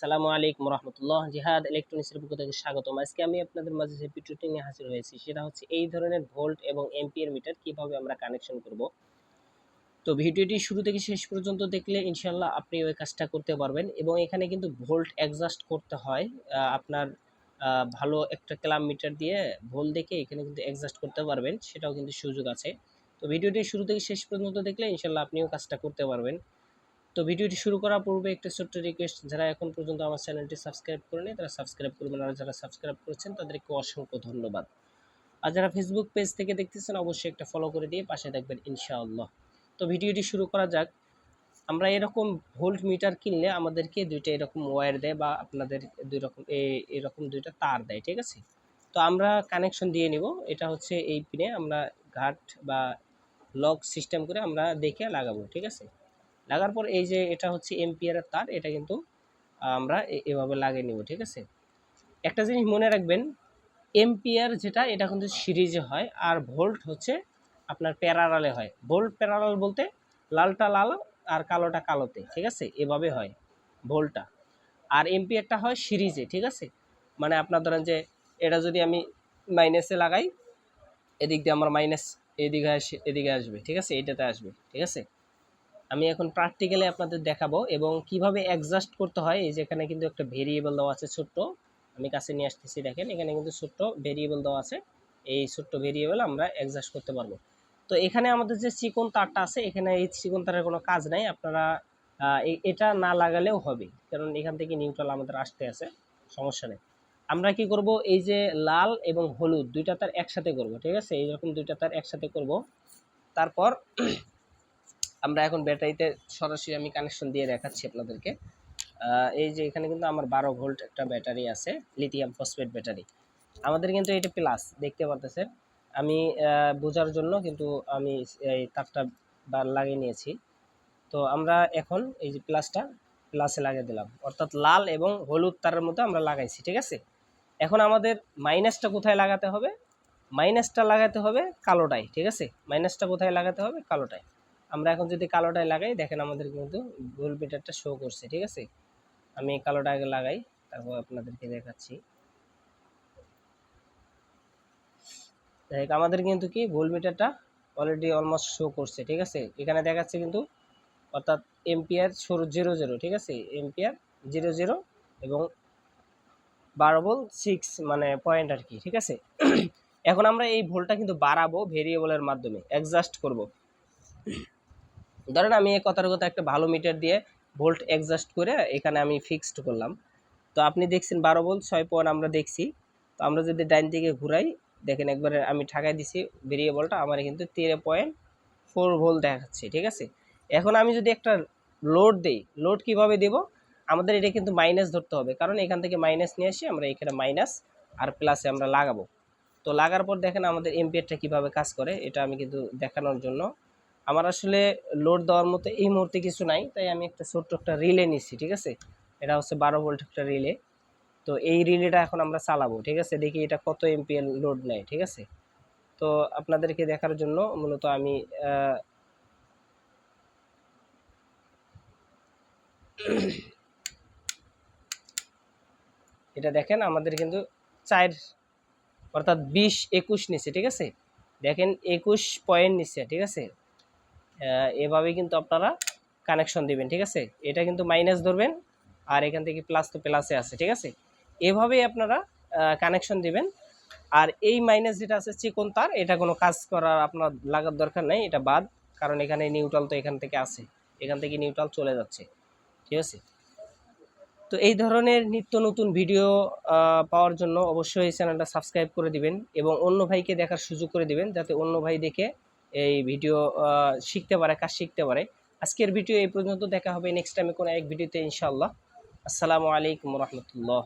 সালামু আলাইকুম রহমতুল্লাহ। জিহাদ ইলেকট্রনিক্সের পক্ষ থেকে স্বাগতম। আজকে আমি আপনাদের মাঝে যে ভিডিওটি নিয়ে হাজির হয়েছি, সেটা হচ্ছে এই ধরনের ভোল্ট এবং এম্পিয়ার মিটার কীভাবে আমরা কানেকশন করব। তো ভিডিওটি শুরু থেকে শেষ পর্যন্ত দেখলে ইনশাল্লাহ আপনি ওই কাজটা করতে পারবেন এবং এখানে কিন্তু ভোল্ট অ্যাডজাস্ট করতে হয়। আপনার ভালো একটা ক্লাম মিটার দিয়ে ভোল্ট দেখে এখানে কিন্তু অ্যাডজাস্ট করতে পারবেন, সেটাও কিন্তু সুযোগ আছে। তো ভিডিওটি শুরু থেকে শেষ পর্যন্ত দেখলে ইনশাল্লাহ আপনিও কাজটা করতে পারবেন। তো ভিডিওটি শুরু করার পূর্বে একটা ছোট্ট রিকোয়েস্ট যারা এখন পর্যন্ত আমার চ্যানেলটি সাবস্ক্রাইব করেনি, তারা সাবস্ক্রাইব করবেন, আর যারা সাবস্ক্রাইব করেছেন, তাদেরকে অসংখ্য ধন্যবাদ। আর যারা ফেসবুক পেজ থেকে দেখতেছেন, অবশ্যই একটা ফলো করে দিয়ে পাশে দেখবেন ইনশাআল্লাহ। তো ভিডিওটি শুরু করা যাক। আমরা এরকম ভোল্ট মিটার কিনলে আমাদেরকে দুইটা এরকম ওয়্যার দেয় বা আপনাদের দুই রকম এরকম দুইটা তার দেয়, ঠিক আছে? তো আমরা কানেকশন দিয়ে নিব। এটা হচ্ছে এই পিনে আমরা ঘাট বা লক সিস্টেম করে আমরা দেখে লাগাবো, ঠিক আছে? লাগার পর এই যে এটা হচ্ছে এম্পিয়ারের তার, এটা কিন্তু আমরা এভাবে লাগিয়ে নিব, ঠিক আছে? একটা জিনিস মনে রাখবেন এমপিয়ার যেটা, এটা কিন্তু সিরিজে হয় আর ভোল্ট হচ্ছে আপনার প্যারালালে হয়। ভোল্ট প্যারালাল বলতে লালটা লাল আর কালোটা কালোতে, ঠিক আছে? এভাবে হয় ভোল্টটা। আর এমপিয়ারটা হয় সিরিজে, ঠিক আছে? মানে আপনার ধরেন যে এটা যদি আমি মাইনাসে লাগাই, এদিক দিয়ে আমার মাইনাস এদিকে এদিকে আসবে, ঠিক আছে? এটাতে আসবে, ঠিক আছে? আমি এখন প্র্যাকটিক্যালি আপনাদের দেখাবো এবং কীভাবে অ্যাডজাস্ট করতে হয়, এই যে এখানে কিন্তু একটা ভেরিয়েবল দেওয়া আছে ছোট্ট, আমি কাছে নিয়ে আসতেছি দেখেন, এখানে কিন্তু ছোট্ট ভেরিয়েবল দেওয়া আছে, এই ছোট্ট ভেরিয়েবল আমরা অ্যাডজাস্ট করতে পারব। তো এখানে আমাদের যে চিকন তারটা আছে, এখানে এই চিকন তারের কোনো কাজ নাই, আপনারা এটা না লাগালেও হবে, কারণ এখান থেকে নিউট্রাল আমাদের আসতে আছে, সমস্যা নেই। আমরা কি করব, এই যে লাল এবং হলুদ, দুইটা তার একসাথে করব, ঠিক আছে? এইরকম দুইটা তার একসাথে করব, তারপর আমরা এখন ব্যাটারিতে সরাসরি আমি কানেকশন দিয়ে দেখাচ্ছি আপনাদেরকে। এই যে এখানে কিন্তু আমার বারো ভোল্ট একটা ব্যাটারি আছে লিথিয়াম ফসফেট ব্যাটারি। আমাদের কিন্তু এটা প্লাস দেখতে পারতেছেন। আমি বোঝার জন্য কিন্তু আমি এই তারটা লাগিয়ে নিয়েছি। তো আমরা এখন এই যে প্লাসটা প্লাসে লাগিয়ে দিলাম। অর্থাৎ লাল এবং হলুদ তারের মধ্যে আমরা লাগাইছি, ঠিক আছে? এখন আমাদের মাইনাসটা কোথায় লাগাতে হবে? মাইনাসটা লাগাতে হবে কালোটায় ঠিক আছে? মাইনাসটা কোথায় লাগাতে হবে? কালোটায় আমরা এখন যদি কালোটায় লাগাই, দেখেন আমাদের কিন্তু ভুল মিটারটা শো করছে, ঠিক আছে? আমি কালোটা আগে লাগাই, তারপর আপনাদেরকে দেখাচ্ছি। দেখ, আমাদের কিন্তু কি ভুল মিটারটা অলরেডি অলমোস্ট শো করছে, ঠিক আছে? এখানে দেখাচ্ছে কিন্তু, অর্থাৎ এম্পিয়ার সরু জিরো জিরো ঠিক আছে? এম্পিয়ার জিরো জিরো এবং বারো বল সিক্স মানে পয়েন্ট আর কি, ঠিক আছে? এখন আমরা এই ভোল্টটা কিন্তু বাড়াবো ভেরিয়েবলের মাধ্যমে অ্যাডজাস্ট করব। ধরেন আমি এই কথার কথা একটা ভালো মিটার দিয়ে ভোল্ট অ্যাডজাস্ট করে এখানে আমি ফিক্সড করলাম। তো আপনি দেখছেন বারো ভোল্ট, ছয় পয়েন্ট আমরা দেখছি। তো আমরা যদি ডাইন দিকে ঘুরাই, দেখেন একবারে আমি ঠাকাই দিছি ভেরিয়েবলটা আমার কিন্তু তেরো পয়েন্ট ফোর ভোল্ট দেখাচ্ছে, ঠিক আছে? এখন আমি যদি একটা লোড দেই লোড কীভাবে দেব? আমাদের এটা কিন্তু মাইনাস ধরতে হবে, কারণ এখান থেকে মাইনাস নিয়ে আসি, আমরা এখানে মাইনাস আর প্লাসে আমরা লাগাবো। তো লাগার পর দেখেন আমাদের এমপিয়ারটা কীভাবে কাজ করে, এটা আমি কিন্তু দেখানোর জন্য আমার আসলে লোড দেওয়ার মতো এই মুহূর্তে কিছু নাই, তাই আমি একটা ছোট্ট একটা রিলে নিচ্ছি ঠিক আছে? এটা হচ্ছে বারো ভোল্ট একটা রিলে। তো এই রিলেটা এখন আমরা চালাবো, ঠিক আছে? দেখি এটা কত এমপিএল লোড নেয়, ঠিক আছে? তো আপনাদেরকে দেখার জন্য মূলত আমি এটা দেখেন আমাদের কিন্তু চার, অর্থাৎ বিশ, একুশ নিচ্ছে ঠিক আছে? দেখেন একুশ পয়েন্ট নিচ্ছে ঠিক আছে? এভাবে কিন্তু আপনারা কানেকশন দিবেন, ঠিক আছে? এটা কিন্তু মাইনাস ধরবেন, আর এখান থেকে প্লাস তো প্লাসে আছে, ঠিক আছে? এভাবেই আপনারা কানেকশন দিবেন। আর এই মাইনাস যেটা আছে চিকন তার, এটা কোনো কাজ করার আপনার লাগার দরকার নেই, এটা বাদ। কারণ এখানে নিউট্রাল তো এখান থেকে আছে, এখান থেকে নিউট্রাল চলে যাচ্ছে, ঠিক আছে? তো এই ধরনের নিত্য নতুন ভিডিও পাওয়ার জন্য অবশ্যই চ্যানেলটা সাবস্ক্রাইব করে দিবেন এবং অন্য ভাইকে দেখার সুযোগ করে দিবেন, যাতে অন্য ভাই দেখে এই ভিডিও শিখতে পারে, কাজ শিখতে পারে। আজকের ভিডিও এই পর্যন্ত, দেখা হবে নেক্সট টাইমে কোনো এক ভিডিওতে ইনশাল্লাহ আসসালামু আলাইকুম রহমতুল্লাহ।